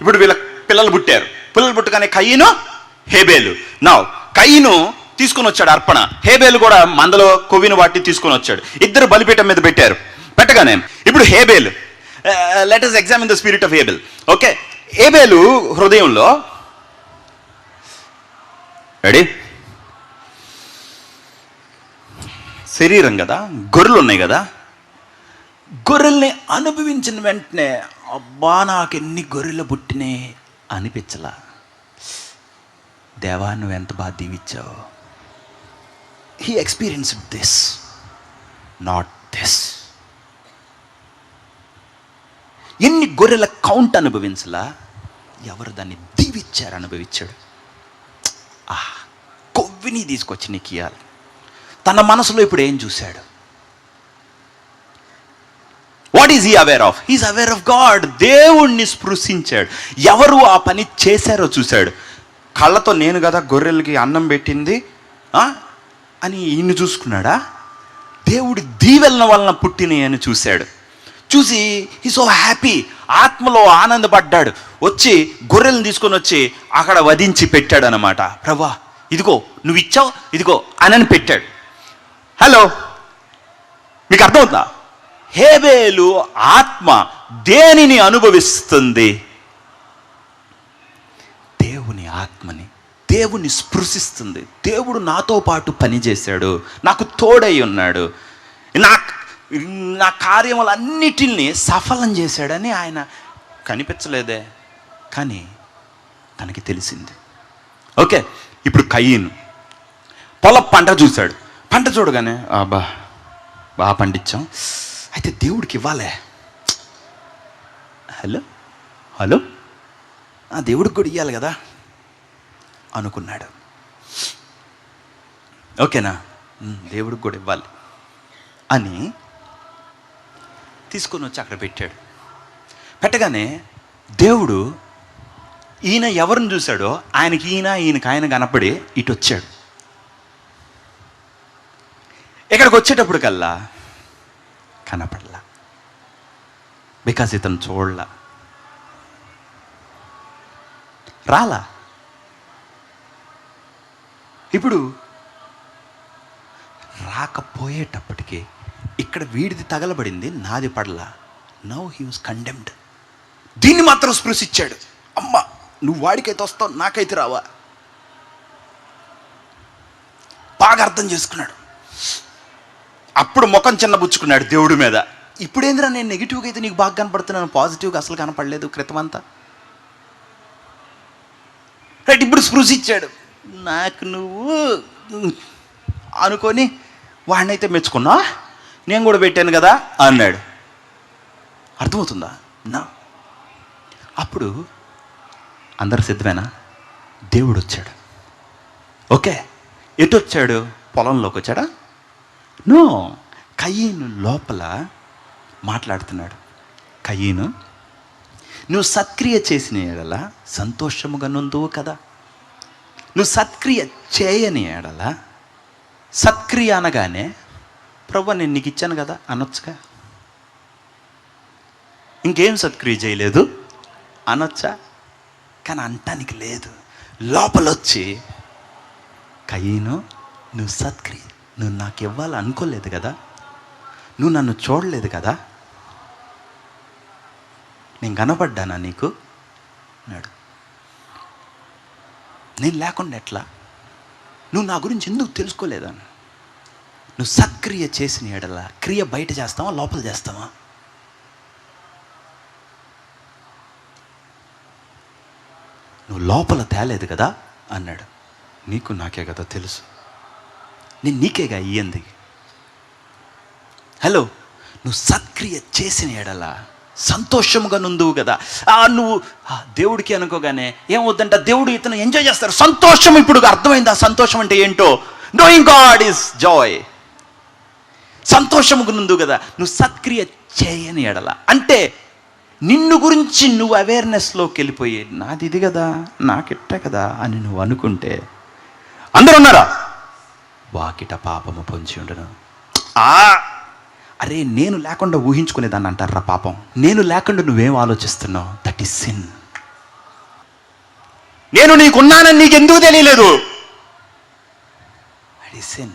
ఇప్పుడు వీళ్ళ పిల్లలు పుట్టారు. పిల్లలు పుట్టగానే కయ్యను హేబేలు. నా కయ్యను తీసుకొని వచ్చాడు అర్పణ. హేబేలు కూడా మందలో కొవ్విన వాటి తీసుకొని వచ్చాడు. ఇద్దరు బలిపీఠం మీద పెట్టారు. పెట్టగానే ఇప్పుడు హేబేలు. Let us examine the spirit of Abel okay హేబేలు హృదయంలో రెడీ శరీరం కదా? గొర్రెలు ఉన్నాయి కదా? గొర్రెల్ని అనుభవించిన వెంటనే అబ్బా నాకు ఎన్ని గొర్రెలు పుట్టినే అనిపించలా. దేవా నువ్వు ఎంత బాగా దీవిచ్చావు he experience this not this ఎన్ని గొర్రెల కౌంట్ అనుభవించలా? ఎవరు దాన్ని దీవిచ్చారు అనుభవించాడు? ఆ కొవ్విని తీసుకొచ్చి నీకు ఇవ్వాలి తన మనసులో ఇప్పుడు ఏం చూశాడు? What is he aware of his aware of God దేవుణ్ణి స్పృశించాడు. ఎవరు ఆ పని చేశారో చూశాడు. కళ్ళతో నేను కదా గొర్రెలకి అన్నం పెట్టింది ఆ? అని ఈయన్ని చూసుకున్నాడా? దేవుడి దీవెలన వలన పుట్టినాయి అని చూశాడు. చూసి ఈ సో హ్యాపీ ఆత్మలో ఆనందపడ్డాడు. వచ్చి గొర్రెలను తీసుకొని వచ్చి అక్కడ వధించి పెట్టాడు అనమాట ప్రభా ఇదిగో నువ్వు ఇచ్చావు ఇదిగో అనని పెట్టాడు. హలో మీకు అర్థమవుతుందా? హేబేలు ఆత్మ దేనిని అనుభవిస్తుంది? దేవుని ఆత్మని దేవుని స్పృశిస్తుంది. దేవుడు నాతో పాటు పనిచేశాడు నాకు తోడై ఉన్నాడు. నా నా కార్యములన్నిటిని సఫలం చేశాడని ఆయన కనిపించలేదే కానీ తనకి తెలిసింది. ఓకే ఇప్పుడు కయ్యను పొలం పంట చూశాడు. పంట చూడగానే అబ్బా బాగా పండించాం. అయితే దేవుడికి ఇవ్వాలే. హలో? హలో? ఆ దేవుడికి కూడా ఇవ్వాలి కదా? అనుకున్నాడు. ఓకేనా? దేవుడికి కూడా ఇవ్వాలి. అని తీసుకొని వచ్చి అక్కడ పెట్టాడు. పెట్టగానే దేవుడు ఈయన ఎవరిని చూశాడో ఆయనకి ఈయన ఈయనకి ఆయన కనపడి ఇటు వచ్చాడు ఇక్కడికి వచ్చేటప్పుడు కల్లా కనపడలా. బికాజ్ ఇతను చూడలా. రాలా? ఇప్పుడు రాకపోయేటప్పటికి ఇక్కడ వీడిది తగలబడింది నాది పడలా. నౌ హీ వాస్ కండెమ్డ్ దీన్ని మాత్రం స్పృశించాడు. అమ్మ నువ్వు వాడికైతే వస్తావు నాకైతే రావా. బాగా అర్థం చేసుకున్నాడు. అప్పుడు ముఖం చిన్నబుచ్చుకున్నాడు దేవుడి మీద. ఇప్పుడేందిరా నేను నెగిటివ్గా అయితే నీకు బాగా కనపడుతున్నాను? పాజిటివ్గా అసలు కనపడలేదు క్రితమంతా. రైట్ ఇప్పుడు స్పృశించాడు. నాకు నువ్వు అనుకొని వాడినైతే మెచ్చుకున్నా నేను కూడా పెట్టాను కదా అన్నాడు. అర్థమవుతుందా? నా. అప్పుడు అందరు సిద్ధమేనా? దేవుడు వచ్చాడు. ఓకే. ఎటు వచ్చాడు? పొలంలోకి వచ్చాడా? నో కయ్యను లోపల మాట్లాడుతున్నాడు. కయ్యను నువ్వు సత్క్రియ చేసిన ఎడల సంతోషముగా నొందువు కదా. నువ్వు సత్క్రియ చేయని ఎడల సత్క్రియ అనగానే ప్రభు నేను నీకు ఇచ్చాను కదా అనొచ్చుగా? ఇంకేం సత్క్రియ చేయలేదు? అనొచ్చా? కానీ అంటానికి లేదు. లోపలొచ్చి కయ్యను నువ్వు సత్క్రియ నువ్వు నాకు ఇవ్వాలి అనుకోలేదు కదా? నువ్వు నన్ను చూడలేదు కదా? నేను కనపడ్డానా నీకు? అన్నాడు. నేను లేకుండా ఎట్లా? నువ్వు నా గురించి ఎందుకు తెలుసుకోలేదాను నువ్వు సత్క్రియ చేసిన ఎడల? క్రియ బయట చేస్తావా? లోపల చేస్తావా? నువ్వు లోపల తేలేదు కదా? అన్నాడు. నీకు నాకే కదా తెలుసు. నేను నీకేగా ఇయ్యంది హలో నువ్వు సత్క్రియ చేసిన ఎడల సంతోషముగా నుందువు కదా. ఆ నువ్వు దేవుడికి అనుకోగానే ఏం దేవుడు ఇతను ఎంజాయ్ చేస్తారు. సంతోషం ఇప్పుడు అర్థమైంది? ఆ సంతోషం అంటే ఏంటో? నోయింగ్ గాడ్ ఈస్ జాయ్ సంతోషముగా నుందు కదా. నువ్వు సత్క్రియ చేయని ఎడల. అంటే నిన్ను గురించి నువ్వు అవేర్నెస్లోకి వెళ్ళిపోయి నాది ఇది కదా నాకిట్ట కదా అని నువ్వు అనుకుంటే అందరూ ఉన్నారా? వాకిట పాపము పొంచి ఉండను. ఆ! అరే నేను లేకుండా ఊహించుకునేదాన్ని అంటారా పాపం. నేను లేకుండా నువ్వేం ఆలోచిస్తున్నావు? దట్ ఈస్ సిన్ నేను నీకున్నానని నీకు ఎందుకు తెలియలేదు అది sin.